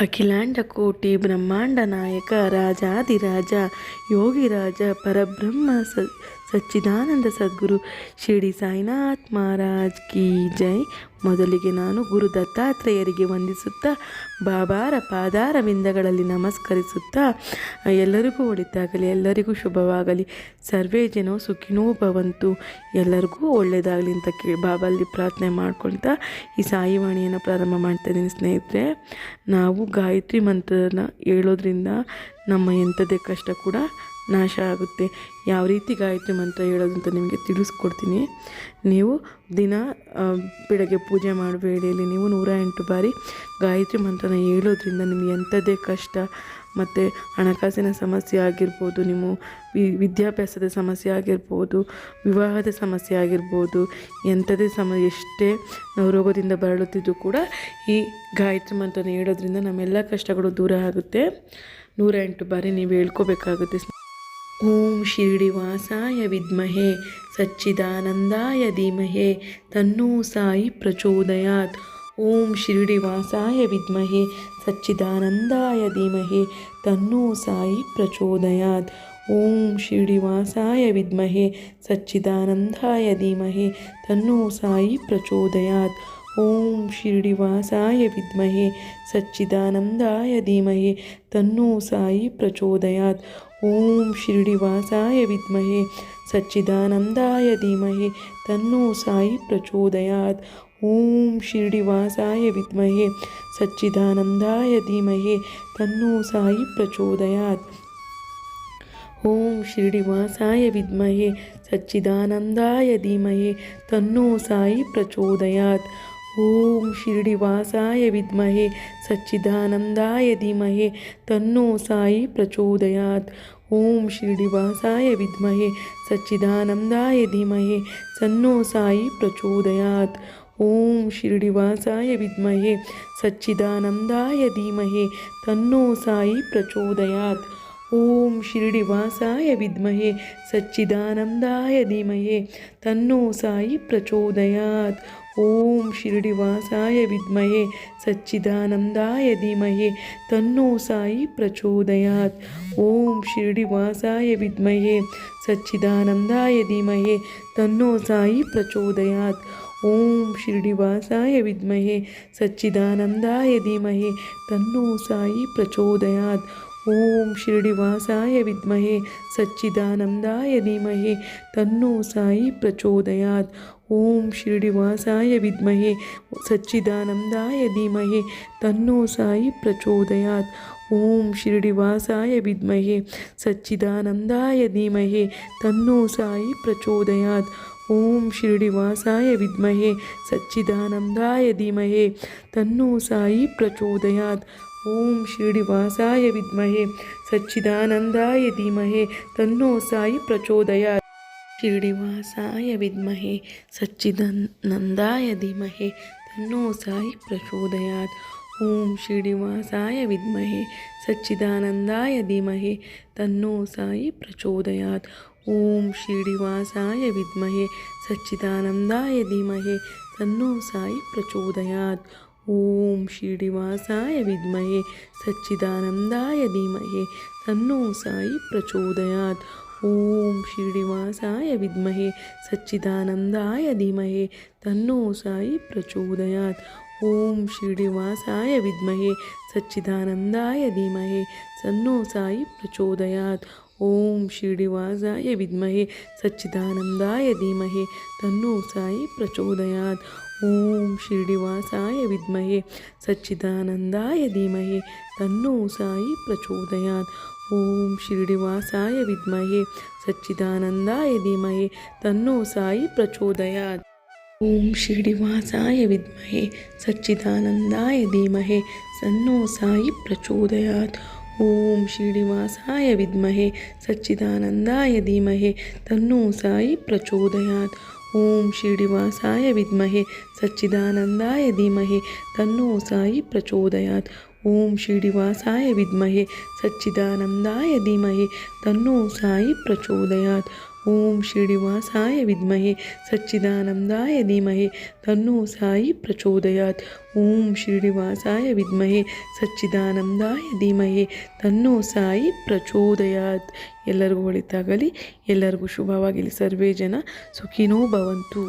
ಅಖಿಲಾಂಡ ಕೋಟಿ ಬ್ರಹ್ಮಾಂಡ ನಾಯಕ ರಾಜಾದಿರಾಜ ಯೋಗಿರಾಜ ಪರಬ್ರಹ್ಮ ಸ ಸಚ್ಚಿದಾನಂದ ಸದ್ಗುರು ಶಿರಡಿ ಸಾಯಿನಾಥ್ ಮಹಾರಾಜ್ ಕಿ ಜೈ. ಮೊದಲಿಗೆ ನಾನು ಗುರು ದತ್ತಾತ್ರೇಯರಿಗೆ ವಂದಿಸುತ್ತಾ, ಬಾಬಾರ ಪಾದಾರ ವಿಂದಗಳಲ್ಲಿ ನಮಸ್ಕರಿಸುತ್ತಾ, ಎಲ್ಲರಿಗೂ ಒಳಿತಾಗಲಿ, ಎಲ್ಲರಿಗೂ ಶುಭವಾಗಲಿ. ಸರ್ವೇ ಜನೋ ಸುಖಿನೋ ಭವಂತು. ಎಲ್ಲರಿಗೂ ಒಳ್ಳೆಯದಾಗಲಿ ಅಂತ ಕೇಳಿ ಬಾಬಲ್ಲಿ ಪ್ರಾರ್ಥನೆ ಮಾಡ್ಕೊಳ್ತಾ ಈ ಸಾಯಿವಾಣಿಯನ್ನು ಪ್ರಾರಂಭ ಮಾಡ್ತಾ ಇದ್ದೀನಿ ಸ್ನೇಹಿತರೆ. ನಾವು ಗಾಯತ್ರಿ ಮಂತ್ರನ ಹೇಳೋದ್ರಿಂದ ನಮ್ಮ ಎಂಥದೇ ಕಷ್ಟ ಕೂಡ ನಾಶ ಆಗುತ್ತೆ. ಯಾವ ರೀತಿ ಗಾಯತ್ರಿ ಮಂತ್ರ ಹೇಳೋದು ಅಂತ ನಿಮಗೆ ತಿಳಿಸ್ಕೊಡ್ತೀನಿ. ನೀವು ದಿನ ಬೆಳಗ್ಗೆ ಪೂಜೆ ಮಾಡುವ ವೇಳೆಯಲ್ಲಿ ನೀವು ನೂರ ಎಂಟು ಬಾರಿ ಗಾಯತ್ರಿ ಮಂತ್ರನ ಹೇಳೋದ್ರಿಂದ ನಿಮಗೆ ಎಂಥದೇ ಕಷ್ಟ ಮತ್ತು ಹಣಕಾಸಿನ ಸಮಸ್ಯೆ ಆಗಿರ್ಬೋದು, ನಿಮ್ಮ ವಿದ್ಯಾಭ್ಯಾಸದ ಸಮಸ್ಯೆ ಆಗಿರ್ಬೋದು, ವಿವಾಹದ ಸಮಸ್ಯೆ ಆಗಿರ್ಬೋದು ಎಂಥದೇ ಸಮ, ಎಷ್ಟೇ ನಾವು ರೋಗದಿಂದ ಬರಳುತ್ತಿದ್ದು ಕೂಡ ಈ ಗಾಯತ್ರಿ ಮಂತ್ರನ ಹೇಳೋದ್ರಿಂದ ನಮ್ಮೆಲ್ಲ ಕಷ್ಟಗಳು ದೂರ ಆಗುತ್ತೆ. ನೂರ ಎಂಟು ಬಾರಿ ನೀವು ಹೇಳ್ಕೋಬೇಕಾಗುತ್ತೆ. ಓಂ ಶಿರ್ಡಿವಾಸಾಯ ವಿದ್ಮಹೆ, ಸಚ್ಚಿದಾನಂದಾಯ ಧೀಮಹೆ, ತನ್ನೋ ಸಾಯಿ ಪ್ರಚೋದಯಾತ್. ಓಂ ಶಿರಡಿವಾಸಾಯ ವಿದ್ಮಹೆ, ಸಚ್ಚಿದಾನಂದಾಯ ಧೀಮಹೆ, ತನ್ನೋ ಸಾಯಿ ಪ್ರಚೋದಯಾತ್. ಓಂ ಶಿರಡಿವಾಸಾಯ ವಿದ್ಮಹೆ, ಸಚ್ಚಿದಾನಂದಾಯ ಧೀಮಹೆ, ತನ್ನೋ ಸಾಯಿ ಪ್ರಚೋದಯಾತ್. ॐ शिर्डिवासाय विद्महे सच्चिदानन्दाय धीमहे तन्नो साय प्रचोदयात्। ॐ शिर्डिवासाय विद्महे सच्चिदानन्दाय धीमहे तन्नो साय प्रचोदयात्। ॐ शिर्डिवासाय विद्महे सच्चिदानन्दाय धीमहे तन्नो साय प्रचोदयात्। ॐ श्रीनिवासाय विद्महे सच्चिदानन्दाय धीमहे तन्नो साई प्रचोदयात्। ओम शिर्डीवासाय विद्महे सच्चिदानंदाय धीमहे तन्नो साई प्रचोदयात। ओम शिर्डीवासाय विद्महे सच्चिदानंदाय धीमहे तन्नो साई प्रचोदयात। ओम शिर्डीवासाय विद्महे सच्चिदानंदाय धीमहे तन्नो साई प्रचोदयात। ॐ शिडिवासाय विद्महे सच्चिदानन्दाय धीमहे तन्नो साय प्रचोदयात्। ॐ ॐिडिवासाय विद्महे सच्चिदानन्दाय धीमहे तन्नो साय प्रचोदयात्। ॐ ॐिडिवासाय विद्महे सच्चिदानन्दाय धीमहे तन्नो साय प्रचोदयात्। ॐ ॐिवासाय विद्महे सच्चिदानन्दाय धीमहे तन्नो साय प्रचोदयात्। ॐ शिडिवासाय विद्महे सच्चिदानन्दाय धीमहे तन्नो साई प्रचोदयात्। ॐ ॐिवासाय विद्महे सच्चिदानन्दाय धीमहे तन्नो साई प्रचोदयात्। ॐ ॐिवासाय विद्महे सच्चिदानन्दाय धीमहे तन्नो साई प्रचोदयात्। ॐ ॐिवासाय विद्महे सच्चिदानन्दाय धीमहे तन्नो साई प्रचोदयात्। ओम श्रीनिवासाय विद्महे सच्चिदानंदाय धीमहे तन्नो साई प्रचोदयात्। श्रीनिवासाय विद्महे सच्चिदानंदाय धीमहे तन्नो साई प्रचोदयात्। ओम श्रीनिवासाय विद्महे सच्चिदानंदाय धीमहे तन्नो साई प्रचोदयात्। ओम श्रीनिवासाय विद्महे सच्चिदानंदाय धीमहे तन्नो साई प्रचोदयात्। ಓಂ ಶಿರಡಿವಾಸಾಯ ವಿದ್ಮಹೆ ಸಚ್ಚಿದಾನಂದಾಯ ಧೀಮಹಿ ತನ್ನೋ ಸಾಯಿ ಪ್ರಚೋದಯಾತ್ ಓಂ ಶಿರಡಿವಾಸಾಯ ವಿದ್ಮಹೆ ಸಚ್ಚಿದಾನಂದಾಯ ಧೀಮಹಿ ತನ್ನೋ ಸಾಯಿ ಪ್ರಚೋದಯಾತ್ ಓಂ ಶಿರಡಿವಾಸಾಯ ವಿದ್ಮಹೆ ಸಚ್ಚಿದಾನಂದಾಯ ಧೀಮಹಿ ತನ್ನೋ ಸಾಯಿ ಪ್ರಚೋದಯಾತ್ ಓಂ ಶಿರಡಿವಾಸಾಯ ವಿದ್ಮಹೆ ಸಚ್ಚಿದಾನಂದಾಯ ಧೀಮಹಿ ತನ್ನೋ ಸಾಯಿ ಪ್ರಚೋದಯಾತ್ ॐ शिर्डिवासाय विद्महे सच्चिदानन्दाय धीमहे तन्नो साई प्रचोदयात्। ॐ शिर्डिवासाय विद्महे सच्चिदानन्दाय धीमहे तन्नो साई प्रचोदयात्। ॐ शिर्डिवासाय विद्महे सच्चिदानन्दाय धीमहे तन्नो साई प्रचोदयात्। ॐ श्रीनिवासाय विद्महे सच्चिदानन्दाय धीमहे तन्नो साई प्रचोदयात्। ಓಂ ಶಿರಡಿವಾಸಾಯ ವಿದ್ಮಹೆ ಸಚ್ಚಿದಾನಂದಾಯ ಧೀಮಹಿ ತನ್ನೋ ಸಾಯಿ ಪ್ರಚೋದಯಾತ್. ಓಂ ಶ್ರೀನಿವಾಸಾಯ ವಿದ್ಮಹೆ ಸಚ್ಚಿದಾನಂದಾಯ ಧೀಮಹಿ ತನ್ನೋ ಸಾಯಿ ಪ್ರಚೋದಯಾತ್. ಓಂ ಶ್ರೀನಿವಾಸಾಯ ವಿದ್ಮಹೆ ಸಚ್ಚಿದಾನಂದಾಯ ಧೀಮಹಿ ತನ್ನೋ ಸಾಯಿ ಪ್ರಚೋದಯಾತ್. ಓಂ ಶ್ರೀನಿವಾಸಾಯ ವಿದ್ಮಹೆ ಸಚ್ಚಿದಾನಂದಾಯ ಧೀಮಹಿ ತನ್ನೋ ಸಾಯಿ ಪ್ರಚೋದಯಾತ್. ಎಲ್ಲರಿಗೂ ಒಳಿತಾಗಲಿ, ಎಲ್ಲರಿಗೂ ಶುಭವಾಗಲಿ ಸರ್ವೇ ಜನ ಸುಖಿನೋ ಭವಂತು.